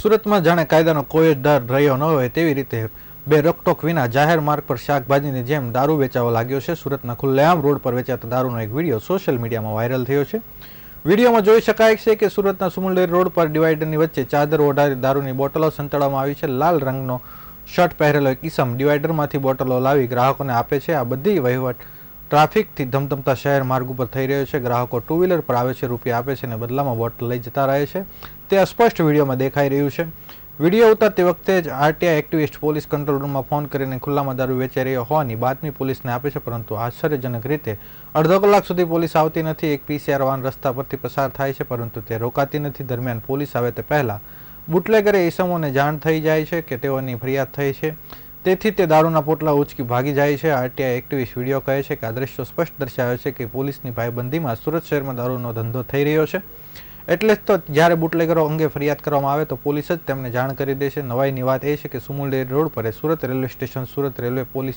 સુરતમાં જાણે કાયદાનો કોઈ જ ડર રહ્યો ન હોય તેવી રીતે બે રોકટોક વિના જાહેર માર્ગ પર શાકભાજીની જેમ દારૂ વેચાવા લાગ્યો છે. સુરતના ખુલ્લેઆમ રોડ પર વેચાતા દારૂનો એક વીડિયો સોશિયલ મીડિયામાં વાયરલ થયો છે. વિડીયોમાં જોઈ શકાય છે કે સુરતના સુમુલડેર રોડ પર ડિવાઈડરની વચ્ચે ચાદર ઓઢારી દારૂની બોટલો સંતાડવામાં આવી છે. લાલ રંગનો શર્ટ પહેરેલો એક ઈસમ ડિવાઈડરમાંથી બોટલો લાવી ગ્રાહકોને આપે છે. આ બધી વહીવટ ટ્રાફિકથી ધમધમતા શહેર માર્ગ ઉપર થઈ રહ્યો છે. ગ્રાહકો ટુ વ્હીલર પર આવે છે, રૂપિયા આપે છે અને બદલામાં બોટલ લઈ જતા રહે છે. તે અસ્પષ્ટ વિડીયોમાં દેખાઈ રહ્યું છે. વીડિયો ઉતારતી વખતે જ આરટીઆઈ એક્ટિવિસ્ટ પોલીસ કંટ્રોલ રૂમમાં ફોન કરીને ખુલ્લામાં દારૂ વેચાઈ રહ્યો હોવાની બાતમી પોલીસને આપે છે, પરંતુ આશ્ચર્યજનક રીતે અડધો કલાક સુધી પોલીસ આવતી નથી. એક પીસીઆર વાન રસ્તા પરથી પસાર થાય છે, પરંતુ તે રોકાતી નથી. દરમિયાન પોલીસ આવે તે પહેલાં બુટલેગરે ઈસમોને જાણ થઈ જાય છે કે તેઓની ફરિયાદ થઈ છે. તેથી તે દારૂના પોટલા ઉચકી ભાગી જાય છે. આરટીઆઈ એક્ટિવિસ્ટ વીડિયો કહે છે કે આ દ્રશ્યો સ્પષ્ટ દર્શાવે છે કે પોલીસની ભાઈબંધીમાં સુરત શહેરમાં દારૂનો ધંધો થઈ રહ્યો છે. એટલે જ તો જ્યારે બુટલેગરો અંગે ફરિયાદ કરવામાં આવે તો પોલીસ જ તેમને જાણ કરી દે છે. નવાઈની વાત એ છે કે સુમુલડેરી રોડ પર Surat railway station, Surat railway police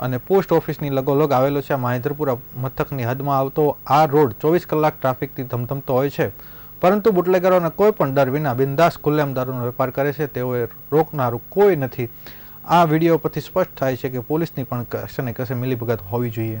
અને પોસ્ટ ઓફિસની લગોલગ આવેલો છે. માહિધરપુરા મથકની હદમાં આવતો આ રોડ ચોવીસ કલાક ટ્રાફિકથી ધમધમતો હોય છે. પરંતુ બુટલેગરોને કોઈ પણ ડર વિના બિંદાસ ખુલ્લેમ દારૂનો વેપાર કરે છે. તેઓએ રોકનારું કોઈ નથી. આ વીડિયો પરથી સ્પષ્ટ થાય છે કે પોલીસની પણ કશે ને કશે મિલીભગત હોવી જોઈએ.